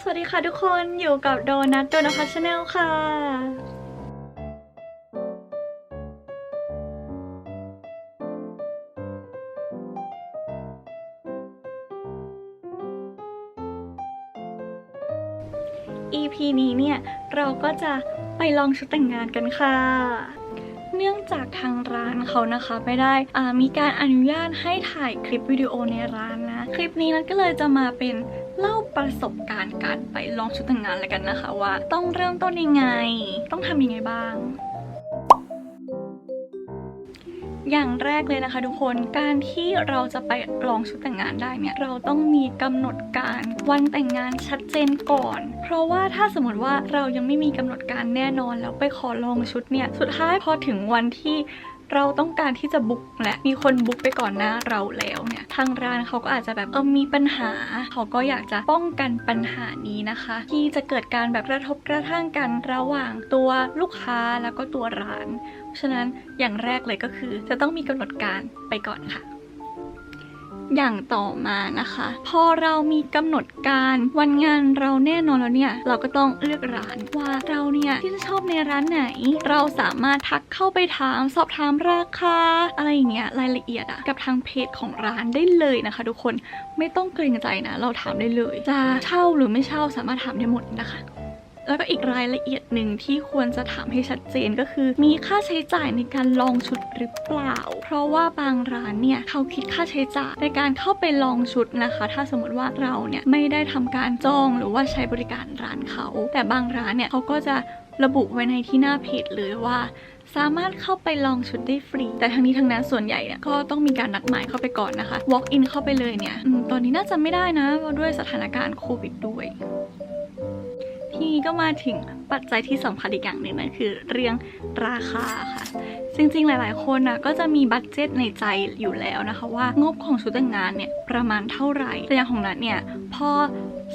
สวัสดีค่ะทุกคนอยู่กับโดนัทโดนัทพัชแนลค่ะ EP นี้เนี่ย เราก็จะไปลองชุดแต่งงานกันค่ะ เนื่องจากทางร้านเขานะคะ ไม่ได้อ่ามีการอนุญาตให้ถ่ายคลิปวิดีโอในร้านนะ คลิปนี้นัทก็เลยจะมาเป็นเล่าประสบการณ์การไปลองชุดแต่งงานเลยกันนะคะ ว่าต้องเริ่มต้นยังไง ต้องทำยังไงบ้าง อย่างแรกเลยนะคะทุกคนการที่เราจะไปลองชุดแต่งงานได้เนี่ยเราต้องมีกำหนดการวันแต่งงานชัดเจนก่อน เพราะว่าถ้าสมมติว่าเรายังไม่มีกำหนดการแน่นอนแล้วไปขอลองชุดเนี่ยสุดท้ายพอถึงวันที่ เราต้องการที่จะบุ๊กและมีคนบุ๊กไปก่อนหน้าเราแล้วเนี่ยทางร้านเขาก็อาจจะแบบเออมีปัญหา เขาก็อยากจะป้องกันปัญหานี้นะคะ ที่จะเกิดการแบบกระทบกระทั่งกันระหว่างตัวลูกค้าแล้วก็ตัวร้าน เพราะฉะนั้นอย่างแรกเลยก็คือจะต้องมีกำหนดการไปก่อนค่ะ อย่างต่อมานะคะ พอเรามีกำหนดการวันงานเราแน่นอนแล้วเนี่ย เราก็ต้องเลือกร้านว่าเราเนี่ยที่จะชอบในร้านไหน เราสามารถทักเข้าไปถามสอบถามราคา อะไรอย่างเงี้ยรายละเอียดอะกับทางเพจของร้านได้เลยนะคะ ทุกคนไม่ต้องเกรงใจนะ เราถามได้เลย จะเช่าหรือไม่เช่าสามารถถามได้หมดนะคะ แล้วก็อีกรายละเอียดหนึ่งที่ควรจะถามให้ชัดเจนก็คือ มีค่าใช้จ่ายในการลองชุดหรือเปล่า เพราะว่าบางร้านเนี่ยเขาคิดค่าใช้จ่ายในการเข้าไปลองชุดนะคะ ถ้าสมมติว่าเราเนี่ยไม่ได้ทำการจองหรือว่าใช้บริการร้านเขา แต่บางร้านเนี่ยเขาก็จะระบุไว้ในที่หน้าเพจเลยว่าสามารถเข้าไปลองชุดได้ฟรี แต่ทั้งนี้ทั้งนั้นส่วนใหญ่เนี่ยก็ต้องมีการนัดหมายเข้าไปก่อนนะคะ walk in เข้าไปเลยเนี่ยอตอนนี้น่าจะไม่ได้นะเพราะด้วยสถานการณ์โควิดด้วย นี้ก็มาถึงปัจจัยที่สำคัญอีกอย่างหนึ่งนั่นคือเรื่องราคาค่ะ จริงๆ หลายๆ คนนะก็จะมีบัตเจตในใจอยู่แล้วนะคะว่างบของชุดแต่งงานเนี่ยประมาณเท่าไหร่แต่อย่างของนัทเนี่ยพอ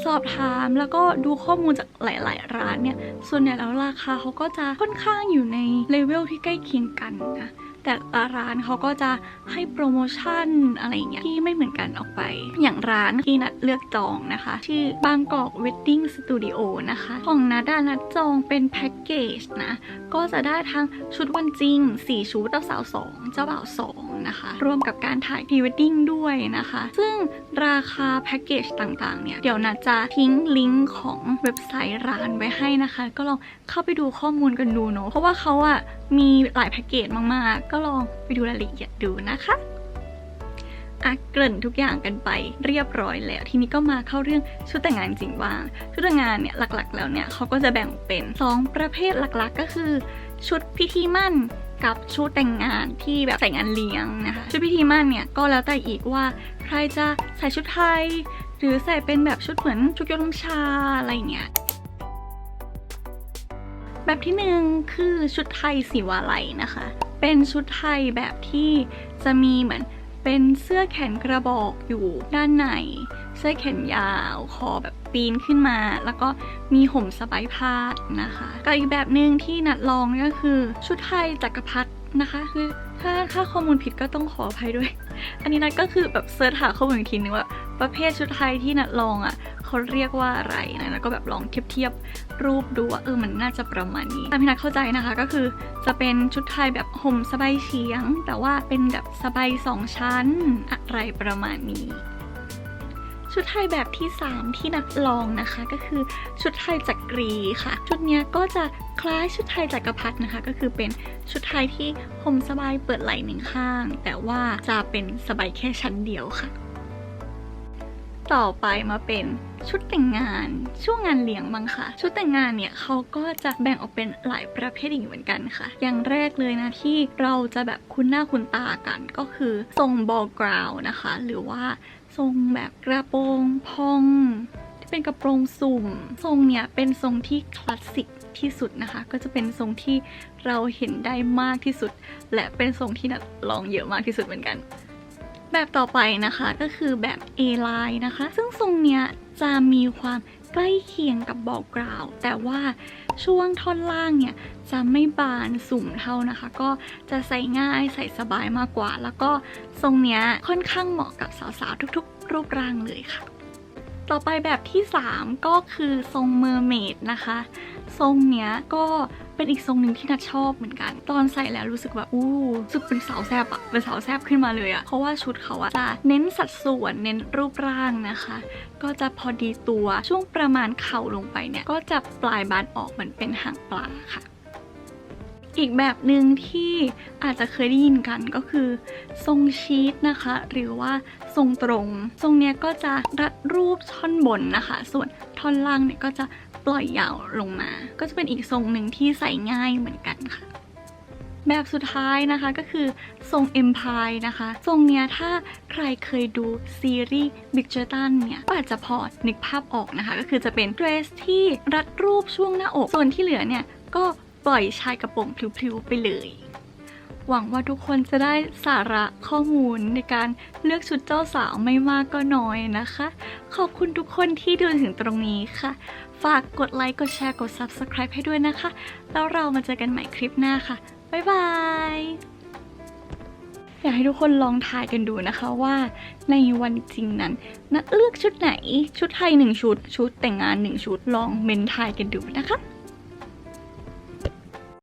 สอบถามแล้วก็ดูข้อมูลจากหลาย ๆ ร้านเนี่ยส่วนใหญ่แล้วราคาเขาก็จะค่อนข้างอยู่ในเลเวลที่ใกล้เคียงกันนะ แต่ละร้านเขาก็จะให้โปรโมชั่นอะไรอย่างเงี้ยที่ไม่เหมือนกันออกไป อย่างร้านที่นัดเลือกจองนะคะ ชื่อบางกอกเวดดิ้งสตูดิโอนะคะ ของนัดนัดจองเป็นแพ็กเกจนะ ก็จะได้ทั้งชุดวันจริง 4 ชุดเจ้าสาว 2 เจ้าบ่าว 2 นะคะ รวมกับการถ่ายพรีเวดดิ้งด้วยนะคะ ซึ่งราคาแพ็กเกจต่างๆ เนี่ย เดี๋ยวนัดจะทิ้งลิงก์ของเว็บไซต์ร้านไว้ให้นะคะ ก็ลองเข้าไปดูข้อมูลกันดูเนาะเพราะว่าเขาอะมีหลายแพ็กเกจมากๆ ก็ลองไปดูรายละเอียดดูนะคะอะเกริ่นทุกอย่างกันไปเรียบร้อยแล้ว ทีนี้ก็มาเข้าเรื่องชุดแต่งงานจริงบ้างชุดแต่งงานเนี่ยหลักๆ แล้วเนี่ยเขาก็จะแบ่งเป็น 2 ประเภทหลักๆ ก็คือ ชุดพิธีมั่น กับชุดแต่งงานที่แบบใส่งานเลี้ยงนะคะชุดพิธีมั่นเนี่ยก็แล้วแต่อีกว่าใครจะใส่ชุดไทย หรือใส่เป็นแบบชุดเหมือนชุดยกน้ำชาอะไรอย่างเงี้ยแบบที่หนึ่งคือชุดไทยสีวาไลนะคะ เป็นชุดไทยแบบที่จะมีเหมือนเป็นเสื้อแขนกระบอกอยู่ด้านใน เสื้อแขนยาวคอแบบปีนขึ้นมา แล้วก็มีห่มสบายพาดนะคะกับอีกแบบหนึ่งที่นัดลองก็คือชุดไทยจักรพรรดินะคะคือถ้าถ้าข้อมูลผิดก็ต้องขออภัยด้วย อันนี้นัดก็คือแบบเสิร์ชหาข้อมูลอีกทีนึงว่า ประเภทชุดไทยที่นัดลองอะเขาเรียกว่าอะไรนะแล้วก็แบบลองเทียบเทียบรูปดูว่าเออมันน่าจะประมาณนี้ตามที่นัดเข้าใจนะคะก็คือจะเป็นชุดไทยแบบห่มสบายเฉียง แต่ว่าเป็นแบบสบายสองชั้นอะไรประมาณนี้ ชุดไทยแบบที่ 3 ที่นัดลองนะคะ ก็คือชุดไทยจักรีค่ะ ชุดนี้ก็จะคล้ายชุดไทยจักรพรรดินะคะ ก็คือเป็นชุดไทยที่ห่มสบายเปิดไหล่หนึ่งข้าง แต่ว่าจะเป็นสบายแค่ชั้นเดียวค่ะ ต่อไปมาเป็นชุดแต่งงานช่วงงานเลี้ยงบ้างค่ะ ชุดแต่งงานเนี่ยเขาก็จะแบ่งออกเป็นหลายประเภทอีกเหมือนกันค่ะ อย่างแรกเลยนะที่เราจะแบบคุ้นหน้าคุ้นตากันก็คือทรงบอลกราวนะคะ หรือว่า ทรงแบบกระโปรงพองที่เป็นกระโปรงสุ่ม ทรงเนี่ยเป็นทรงที่คลาสสิกที่สุดนะคะ ก็จะเป็นทรงที่เราเห็นได้มากที่สุด และเป็นทรงที่นัดลองเยอะมากที่สุดเหมือนกัน แบบต่อไปนะคะก็คือแบบ A line นะคะ ซึ่งทรงเนี้ยจะมีความใกล้เคียงกับบอกกราว แต่ว่าช่วงท่อนล่างเนี่ยจะไม่บานสุ่มเท่านะคะ ก็จะใส่ง่ายใส่สบายมากกว่า แล้วก็ทรงเนี้ยค่อนข้างเหมาะกับสาวๆ ทุกๆ รูปร่างเลยค่ะ ต่อไปแบบที่ 3 ก็คือทรงเมอร์เมดนะคะ ทรงเนี้ยก็ เป็นอีกทรงหนึ่งที่นัดชอบเหมือนกัน ตอนใส่แล้วรู้สึกแบบอู้รู้สึกเป็นสาวแซบอะเป็นสาวแซบขึ้นมาเลยอะเพราะว่าชุดเขาอะจะเน้นสัดส่วนเน้นรูปร่างนะคะ ก็จะพอดีตัวช่วงประมาณเข่าลงไปเนี่ยก็จะปลายบานออกเหมือนเป็นหางปลาค่ะ อีกแบบหนึ่งที่อาจจะเคยได้ยินกันก็คือ ทรงชีสนะคะ หรือว่าทรงตรง ทรงเนี้ยก็จะรัดรูปท่อนบนนะคะ ส่วนท่อนล่างเนี่ยก็จะปล่อยยาวลงมา ก็จะเป็นอีกทรงหนึ่งที่ใส่ง่ายเหมือนกันค่ะแบบสุดท้ายนะคะก็คือทรง Empire นะคะ ทรงเนี้ยถ้าใครเคยดูซีรีส์ b i g e r t o n เนี่ยก็อาจจะพอนึกภาพออกนะคะ ก็คือจะเป็นเดรสที่รัดรูปช่วงหน้าอก ส่วนที่เหลือเนี่ยก็ ปล่อยชายกระโปรงพลิ้วๆไปเลย หวังว่าทุกคนจะได้สาระข้อมูลในการเลือกชุดเจ้าสาวไม่มากก็น้อยนะคะ ขอบคุณทุกคนที่ดูถึงตรงนี้ค่ะ ฝากกดไลค์ กดแชร์ กด Subscribe ให้ด้วยนะคะ แล้วเรามาเจอกันใหม่คลิปหน้าค่ะ บ๊ายบายอยากให้ทุกคนลองทายกันดูนะคะว่าในวันจริงนั้นนัดเลือกชุดไหน ชุดไทยหนึ่งชุด ชุดแต่งงานหนึ่งชุดลองเมนทายกันดูนะคะ